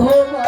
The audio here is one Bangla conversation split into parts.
我的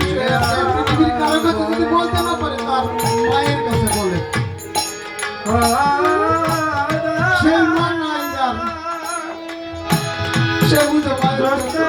সেই মা নাই সে বুঝতে মায়ের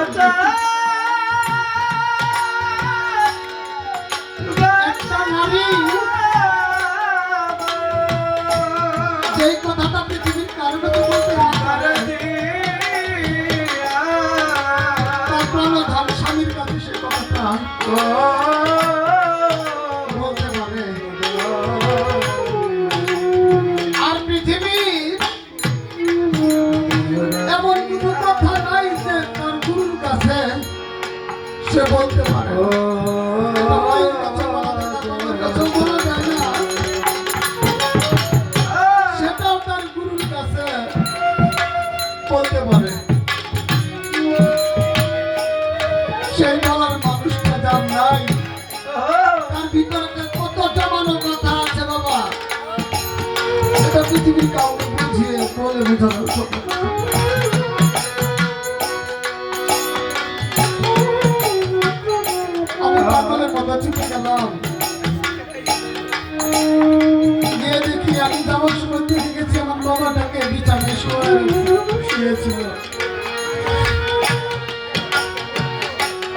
সে বলতে পারে। সেটাও তার গুরুর কাছে বলতে পারে। সেই বলার মানুষটা যার নাই তার ভিতরে আছে বাবা? এটা পৃথিবীর কাউকে বুঝিয়ে বলে বোঝানো সম্ভব মতো ছুটে গেলাম? গিয়ে দেখি আমি যাওয়ার সময় দেখে গেছি আমার বাবাটাকে বিছানায় শুয়ে শুয়েছিল।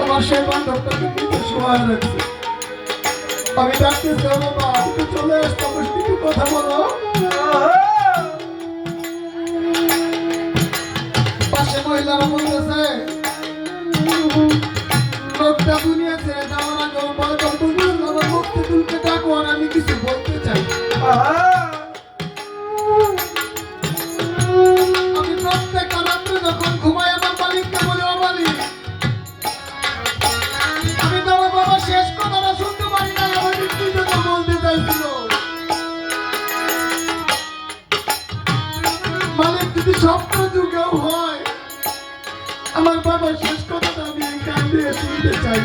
আমার সেই বান্ধবটাকে পিঠে শোয়া রাখছে। আমি ডাকতেছি, ও বাবা চলে আসতো আমার সাথে একটু কথা বলো। দিয়ে শুনতে চাই।